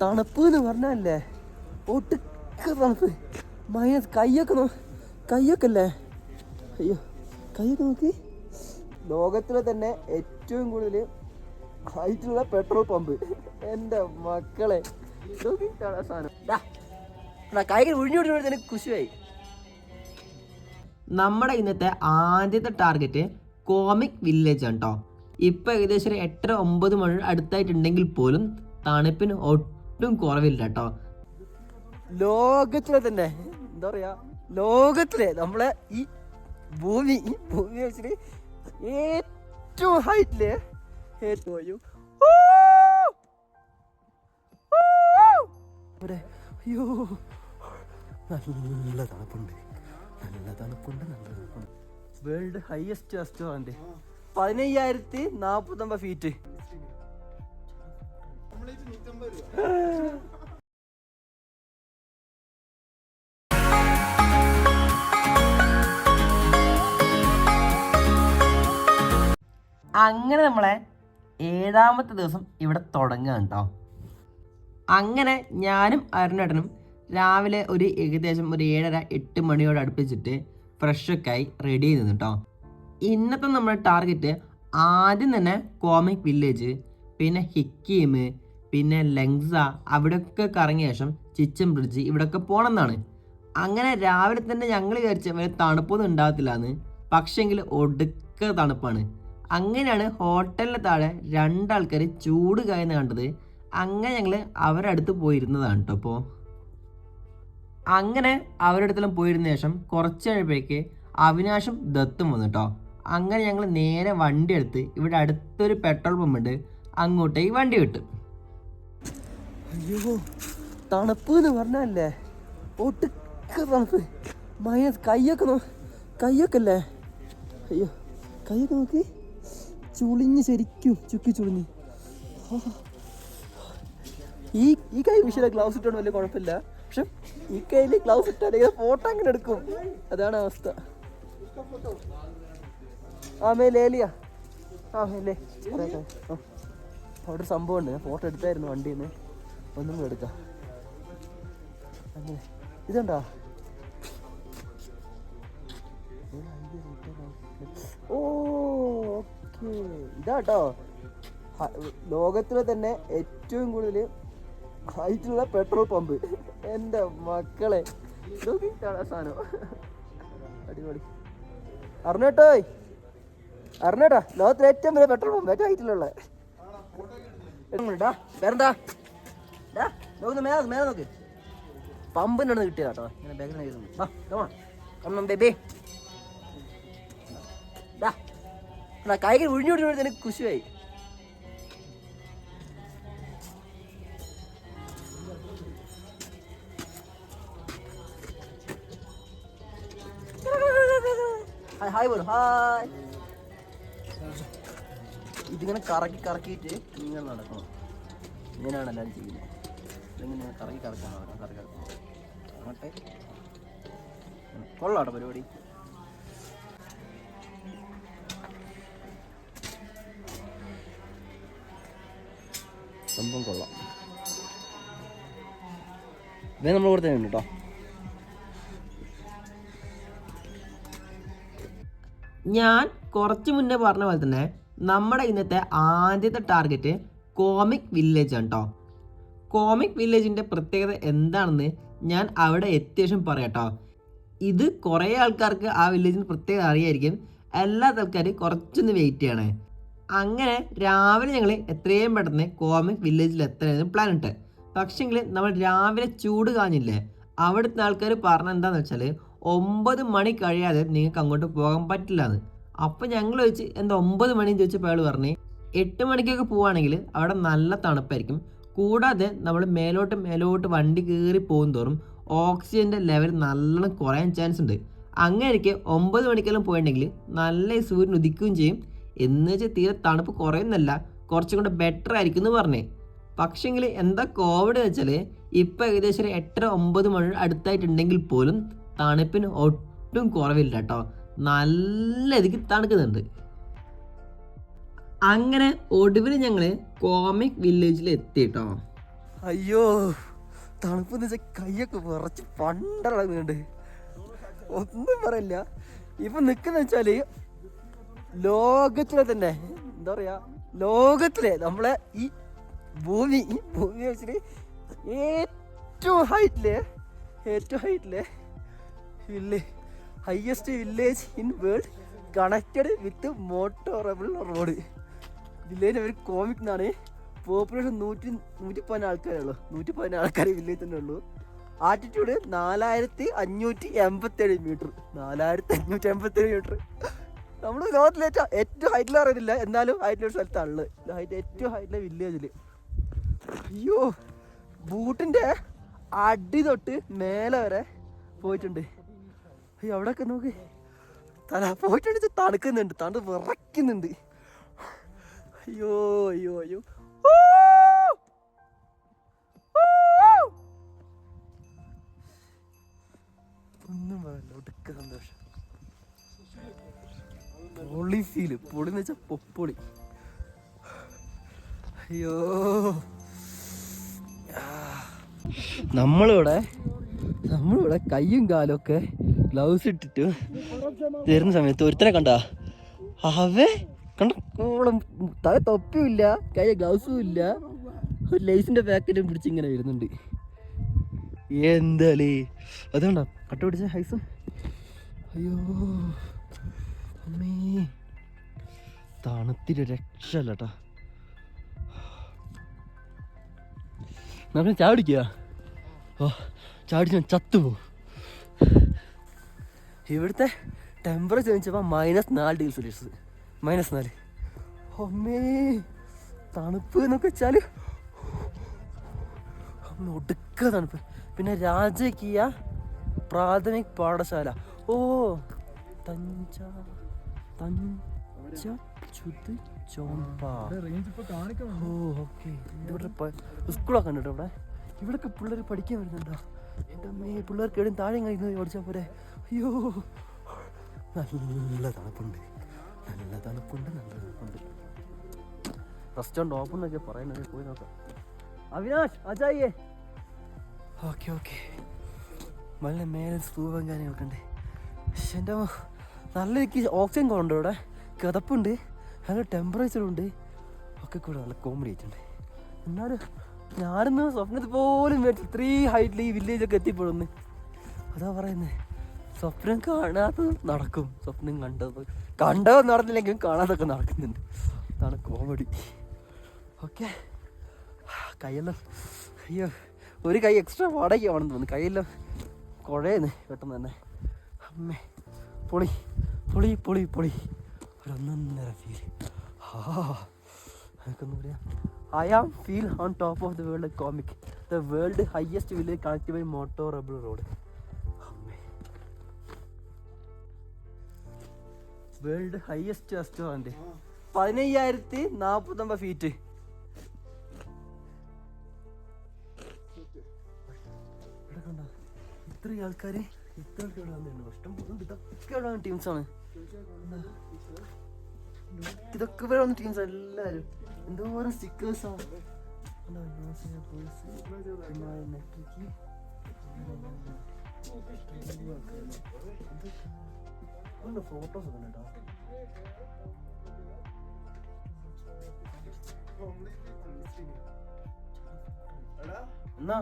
തണുപ്പ് എന്ന് പറഞ്ഞല്ലേ? ഒട്ടുക്ക തണുപ്പ് മൈനസ് കയ്യൊക്കെ നോ കയ്യൊക്കെ അല്ലേ? അയ്യോ കയ്യൊക്കെ നോക്കി. ലോകത്തിലെ തന്നെ ഏറ്റവും കൂടുതൽ ഹൈറ്റുള്ള പെട്രോൾ പമ്പ്. എന്റെ മക്കളെ സാധനം. ദാ, എടാ, കൈകൾ ഒഴിഞ്ഞു ഒഴിഞ്ഞു കുശിയായി നമ്മുടെ ഇന്നത്തെ ആദ്യത്തെ ടാർഗറ്റ് കോമിക് വില്ലേജ് ആണ് കേട്ടോ ഇപ്പൊ ഏകദേശം ഒരു എട്ടര ഒമ്പത് മണി അടുത്തായിട്ടുണ്ടെങ്കിൽ പോലും തണുപ്പിന് ഒട്ടും കുറവില്ല കേട്ടോ ലോകത്തിലെ തന്നെ എന്താ പറയാ ലോകത്തിലെ നമ്മളെ ഈ ഭൂമി ഭൂമി വെച്ചിട്ട് ഏറ്റവും ഹൈറ്റിൽ ഏറ്റവും അയ്യോ നല്ല തണുപ്പുണ്ട് നല്ല തണുപ്പുണ്ട് നല്ല തണുപ്പുണ്ട്. വേൾഡ് ഹയസ്റ്റ് റെസ്റ്റോറന്റ് പതിനയ്യായിരത്തി നാൽപ്പത്തൊമ്പത് ഫീറ്റ് അങ്ങനെ നമ്മളെ ഏഴാമത്തെ ദിവസം ഇവിടെ തുടങ്ങുകയാണ് കേട്ടോ അങ്ങനെ ഞാനും അരുണേട്ടനും രാവിലെ ഒരു ഏകദേശം ഒരു ഏഴര എട്ട് മണിയോട് അടുപ്പിച്ചിട്ട് ഫ്രഷൊക്കെ ആയി റെഡി ചെയ്ത് കേട്ടോ ഇന്നത്തെ നമ്മുടെ ടാർഗറ്റ് ആദ്യം തന്നെ കോമിക് വില്ലേജ് പിന്നെ ഹിക്കീം പിന്നെ ലെങ്സ അവിടെയൊക്കെ കറങ്ങിയ ശേഷം ചിച്ചൻ ബ്രിഡ്ജ് ഇവിടെയൊക്കെ പോകണമെന്നാണ് അങ്ങനെ രാവിലെ തന്നെ ഞങ്ങൾ വിചാരിച്ച വരെ തണുപ്പൊന്നും ഉണ്ടാകത്തില്ല എന്ന് പക്ഷെങ്കിൽ ഒടുക്ക തണുപ്പാണ്. അങ്ങനെയാണ് ഹോട്ടലിന് താഴെ രണ്ടാൾക്കാർ ചൂട് കയന്ന് കണ്ടത്. അങ്ങനെ ഞങ്ങൾ അവരുടെ അടുത്ത് പോയിരുന്നതാണ് കേട്ടോ അപ്പോൾ അങ്ങനെ അവരുടെ അടുത്തെല്ലാം പോയിരുന്ന ശേഷം കുറച്ച് കഴിയുമ്പോഴേക്ക് അവിനാശും ദത്തും വന്നു കേട്ടോ അങ്ങനെ ഞങ്ങൾ നേരെ വണ്ടി എടുത്ത് ഇവിടെ അടുത്തൊരു പെട്രോൾ പമ്പുണ്ട്. അങ്ങോട്ടേക്ക് വണ്ടി വിട്ടു. അയ്യോ തണുപ്പ് എന്ന് പറഞ്ഞല്ലേ ഒട്ടുക്ക തണുപ്പ് മൈനസ് കയ്യൊക്കെ നോ കയ്യൊക്കെ അല്ലേ? അയ്യോ കയ്യൊക്കെ നോക്കി. ചുളിഞ്ഞ് ശരിക്കും ചുക്കി ചുളിഞ്ഞ്. ഈ ഈ കൈ വിഷയം ഗ്ലൗസ് ഇട്ടോണ്ട് വലിയ കുഴപ്പമില്ല. പക്ഷെ ഈ കയ്യിൽ ഗ്ലൗസ് ഇട്ടാൽ ഫോട്ടോ അങ്ങനെ എടുക്കും. അതാണ് അവസ്ഥ. ആ മേലെ ഏലിയ ആ പറയാം. അവിടെ ഒരു സംഭവമുണ്ട്. ഞാൻ ഫോട്ടോ എടുത്തായിരുന്നു വണ്ടിയിൽ നിന്ന്. ഒന്നും എടുക്കാം. ഇതുണ്ടോ? ഓക്കെ. ഇതാട്ടോ. ലോകത്തിലെ തന്നെ ഏറ്റവും കൂടുതൽ ഹൈറ്റുള്ള പെട്രോൾ പമ്പ്. എന്റെ മക്കളെ. സാധനം. അടിപൊളി. അറിഞ്ഞോട്ടോ അറിഞ്ഞേട്ടാ ലോകത്തിലെ ഏറ്റവും വലിയ പെട്രോൾ പമ്പ് ഏറ്റവും ഹൈറ്റിലുള്ള വേറെന്താ? മേലെ നോക്ക്, പമ്പിന്റെ അടുത്ത് കിട്ടിയതാ കേട്ടോ ഇങ്ങനെ ബാഗിൽ നിന്ന് ബേബി കൈകൾ ഒഴിഞ്ഞു ഒഴിഞ്ഞു എനിക്ക് കുശിയായി ഹായ് പോലും ഹായ് ഇതിങ്ങനെ കറക്കി കറക്കിയിട്ട് ഇങ്ങനെ നടക്കണം. ഇങ്ങനെയാണ് എല്ലാം ചെയ്യുന്നത്. ഇതിങ്ങനെ കറക്കി കറക്കാൻ നടക്കാം കറക്കി കറക്കണം അങ്ങോട്ടെ കൊള്ളാട്ടോ പരിപാടി. സംഭവം കൊള്ളാം. ഇതേ നമ്മൾ കൊടുത്തു തന്നെ ഉണ്ട് കേട്ടോ. ഞാൻ കുറച്ച് മുന്നേ പറഞ്ഞ പോലെ തന്നെ നമ്മുടെ ഇന്നത്തെ ആദ്യത്തെ ടാർഗറ്റ് കോമിക് വില്ലേജ് ആണ് കേട്ടോ കോമിക് വില്ലേജിന്റെ പ്രത്യേകത എന്താണെന്ന് ഞാൻ അവിടെ എത്തിയ ശേഷം പറയാം കേട്ടോ ഇത് കുറേ ആൾക്കാർക്ക് ആ വില്ലേജിന്റെ പ്രത്യേകത അറിയായിരിക്കും. എല്ലാ ആൾക്കാർ കുറച്ചൊന്ന് വെയിറ്റ് ചെയ്യണേ. അങ്ങനെ രാവിലെ ഞങ്ങൾ എത്രയും പെട്ടെന്ന് കോമിക് വില്ലേജിൽ എത്തണമെന്ന് പ്ലാൻ ഇട്ട്. പക്ഷേങ്കിൽ നമ്മൾ രാവിലെ ചൂട് കാഞ്ഞില്ലേ? അവിടുത്തെ ആൾക്കാർ പറഞ്ഞ എന്താണെന്ന് വെച്ചാൽ ഒമ്പത് മണി കഴിയാതെ നിങ്ങൾക്ക് അങ്ങോട്ട് പോകാൻ പറ്റില്ല എന്ന് അപ്പം ഞങ്ങൾ ചോദിച്ച് എന്താ ഒമ്പത് മണി? ചോദിച്ചപ്പോൾ അയാൾ പറഞ്ഞ് എട്ട് മണിക്കൊക്കെ പോവുകയാണെങ്കിൽ അവിടെ നല്ല തണുപ്പായിരിക്കും. കൂടാതെ നമ്മൾ മേലോട്ട് മേലോട്ട് വണ്ടി കയറി പോകും തോറും ഓക്സിജന്റെ ലെവൽ നല്ലോണം കുറയാൻ ചാൻസ് ഉണ്ട്. അങ്ങനെ എനിക്ക് ഒമ്പത് മണിക്കെല്ലാം പോയിട്ടുണ്ടെങ്കിൽ നല്ല സൂര്യൻ ഉദിക്കുകയും ചെയ്യും. എന്ന് വെച്ചാൽ തീരെ തണുപ്പ് കുറയുന്നല്ല കുറച്ചും കൂടെ ബെറ്റർ ആയിരിക്കും എന്ന് പറഞ്ഞേ. പക്ഷെങ്കിൽ എന്താ കോവിഡ് വെച്ചാൽ ഇപ്പം ഏകദേശം ഒരു എട്ടര ഒമ്പത് മണി അടുത്തായിട്ടുണ്ടെങ്കിൽ പോലും തണുപ്പിന് ഒട്ടും കുറവില്ല കേട്ടോ നല്ല ഇതിക്ക് തണുക്കുന്നുണ്ട്. അങ്ങനെ ഒടുവിൽ ഞങ്ങൾ കോമിക് വില്ലേജിൽ എത്തി കേട്ടോ അയ്യോ തണുപ്പ് വെച്ചാൽ കൈയൊക്കെ വിറച്ച് പണ്ടളകുന്നുണ്ട് ഒന്നും പറയില്ല. ഇപ്പൊ നിക്കുന്ന വെച്ചാൽ ലോകത്തിലെ തന്നെ എന്താ പറയാ ലോകത്തിലെ നമ്മളെ ഈ ഭൂമി ഈ ഭൂമി വെച്ചിട്ട് ഏറ്റവും ഹൈറ്റിലെ ഏറ്റവും ഹൈറ്റിലെ village highest village in world connected with motorable road village ഒരു കോമിക് എന്നാണ് പോപ്പുലേഷൻ നൂറ്റി നൂറ്റി പതിനാല് ആൾക്കാരേ ഉള്ളൂ നൂറ്റി പതിനാല് ആൾക്കാർ വില്ലേജ് തന്നെ ഉള്ളൂ. ആറ്റിറ്റ്യൂഡ് നാലായിരത്തി അഞ്ഞൂറ്റി എൺപത്തേഴ് മീറ്റർ നാലായിരത്തി അഞ്ഞൂറ്റി എൺപത്തേഴ് മീറ്റർ നമ്മൾ ലോകത്തിലെ ഏറ്റവും ഏറ്റവും ഹൈറ്റിൽ അറിയില്ല എന്നാലും ഹൈറ്റിലെ ഒരു സ്ഥലത്താണ് ഹൈറ്റ് ഏറ്റവും ഹൈറ്റിലെ വില്ലേജിൽ അയ്യോ ബൂട്ടിന്റെ അടി തൊട്ട് മേലെ വരെ പോയിട്ടുണ്ട്. അയ്യോ അവിടെയൊക്കെ നോക്ക്. തല പോയിട്ടുണ്ട് തണുക്കുന്നുണ്ട്. തണ്ട് വിറയ്ക്കുന്നുണ്ട്. അയ്യോ അയ്യോ അയ്യോ! ഒന്നും പറയല്ല ഒടുക്ക സന്തോഷം. പൊളി ഫീൽ പൊളി എന്ന് വെച്ചാൽ പൊപ്പൊളി അയ്യോ. നമ്മളിവിടെ നമ്മളിവിടെ കയ്യും കാലും ഒക്കെ ഗ്ലൗസ് ഇട്ടിട്ട് തരുന്ന സമയത്ത് ഒരുത്തനെ കണ്ട? അവേ കണ്ട? ഓളം തല തൊപ്പിയുമില്ല കൈ ഗ്ലൗസും ഇല്ല ലൈസിന്റെ പാക്കറ്റും പിടിച്ച് ഇങ്ങനെ വരുന്നുണ്ട്. എന്താലേ അതുകൊണ്ടാ കട്ട പിടിച്ച ഹൈസ്. അയ്യോ. അമ്മേ. തണുത്തിട്ട് രക്ഷല്ല കേട്ടാ നമുക്ക് ചായ കുടിക്കുക? ഓ ചായ കുടിച്ച് ഞാൻ ചത്തുപോകും ഇവിടുത്തെ ടെമ്പറേച്ചർ ചോദിച്ചപ്പോൾ മൈനസ് നാല് ഡിഗ്രി സെൽഷ്യസ് മൈനസ് നാല്. അമ്മേ തണുപ്പ് എന്നൊക്കെ വെച്ചാൽ അമ്മ ഒടുക്ക തണുപ്പ്. പിന്നെ രാജകീയ പ്രാഥമിക പാഠശാല. ഓ തഞ്ച തഞ്ച ചുത് ചോമ്പ. റേഞ്ച് ഇപ്പൊ കാണിക്കണം. Oh okay. ഇവിടെ സ്കൂളൊക്കെ ഉണ്ട് കേട്ടോ ഇവിടെ? ഇവിടൊക്കെ പിള്ളേർ പഠിക്കാൻ വരുന്നുണ്ടോ? എന്റെ അമ്മേ പിള്ളേർക്ക് എവിടെയും താഴെ കഴിക്കുന്നത് പഠിച്ചാൽ പോരെ. അയ്യോ നല്ല തണുപ്പുണ്ട്. നല്ല തണുപ്പുണ്ട് നല്ല തണുപ്പുണ്ട് റെസ്റ്റോറന്റ് ഓപ്പൺ എന്നൊക്കെ പറയുന്നത് പോയി നോക്കാം. അവിനാഷ് അജായിയേ. ഓക്കെ ഓക്കെ നല്ല മേലെ സ്തൂപം കാര്യങ്ങളൊക്കെ ഉണ്ട്. പക്ഷെ എന്റെ നല്ല എനിക്ക് ഓക്സിജൻ കുറവുണ്ട് ഇവിടെ. കിതപ്പുണ്ട്. നല്ല ടെമ്പറേച്ചറുണ്ട് ഒക്കെ കൂടെ നല്ല കോമഡി ആയിട്ടുണ്ട് എന്നാലും ഞാനൊന്ന് സ്വപ്നത്തിൽ പോലും മേടിച്ചു ഇത്രയും ഹൈറ്റിൽ ഈ വില്ലേജൊക്കെ എത്തിപ്പെടുന്നു. അതാ പറയുന്നത് സ്വപ്നം കാണാത്ത നടക്കും. സ്വപ്നം കണ്ടത് കണ്ടത് നടന്നില്ലെങ്കിലും കാണാതൊക്കെ നടക്കുന്നുണ്ട്. അതാണ് കോമഡി ഓക്കെ കയ്യെല്ലാം അയ്യോ ഒരു കൈ എക്സ്ട്രാ വാടകയ്ക്ക് വേണമെന്ന് തോന്നുന്നു. കൈയെല്ലാം കുഴയുന്നു പെട്ടെന്ന് തന്നെ. അമ്മേ പൊളി പൊളി പൊളി പൊളി. ഒരു ഒന്നൊന്നര ഫീൽ എനിക്കൊന്നും പറയാം. I am feel on top of the world Komic the world highest village connected by motorable road world highest restaurant. പതിനയ്യായിരത്തി നാൽപ്പത്തൊമ്പത് ഫീറ്റ് ഇത്രയും ആൾക്കാർ ഇത്ര ഇഷ്ടം ഇതൊക്കെ ഇവിടെ വന്ന ടീംസ് എല്ലാവരും എന്തോരം സ്റ്റിക്കേഴ്സാണ് ഫോട്ടോസ് ഒക്കെ ഉണ്ട് കേട്ടോ എന്നാ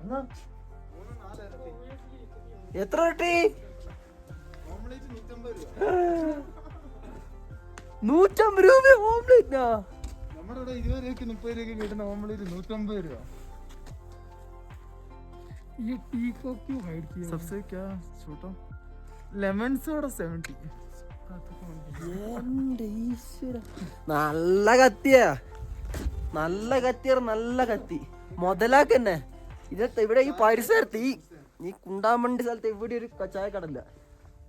എന്നാ എത്ര കിട്ടി നൂറ്റമ്പത് രൂപ ഓംലേറ്റാ നമ്മുടെ ഇവിടെ ഇരുപത് രൂപയ്ക്ക് മുപ്പത് രൂപയ്ക്ക് കിട്ടുന്ന ഓംലേറ്റ് നൂറ്റമ്പത് രൂപ ये टी को क्यों हाइड किया सबसे क्या छोटा ലെമൺ സോഡ സെവന്റി നല്ല കത്തിയാ. നല്ല കത്തിയർ നല്ല കത്തി. മുതലാക്കന്നെ. ഇതിനകത്ത് ഇവിടെ ഈ പരിസരത്തി ഈ ഈ കുണ്ടാമണ്ടി സ്ഥലത്ത് ഇവിടെ ഒരു ചായ ചായക്കടല്ല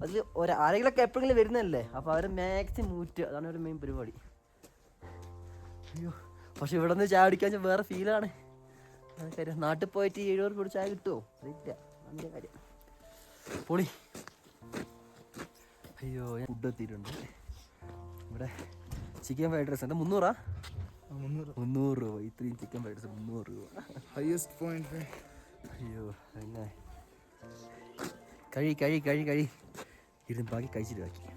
അതിൽ ഒരു ആരെങ്കിലൊക്കെ എപ്പോഴെങ്കിലും വരുന്നതല്ലേ? അപ്പൊ അവർ മാക്സിമം ഊറ്റുക. അതാണ് ഒരു മെയിൻ പരിപാടി. അയ്യോ പക്ഷെ ഇവിടെ നിന്ന് ചായ അടിക്കാൻ വേറെ ഫീലാണ് നാട്ടിൽ പോയിട്ട് എഴുപത് രൂപ ചായ കിട്ടുമോ അതില്ല. നല്ല കാര്യം. പൊളി. അയ്യോ ഞാൻ ഫുഡ് എത്തിയിട്ടുണ്ട്. ഇവിടെ ചിക്കൻ ഫ്രൈഡ് റൈസ് എന്താ മുന്നൂറാ? മുന്നൂറ്. രൂപ. ഇത്രയും ചിക്കൻ ഫ്രൈഡ് റൈസ് മുന്നൂറ് രൂപ. ഹയസ്റ്റ് പോയിന്റ് അയ്യോ അങ്ങനെ കഴി കഴി കഴി കഴി. ഇരുന്ന് ബാക്കി കഴിച്ചിട്ട് ബാക്കി.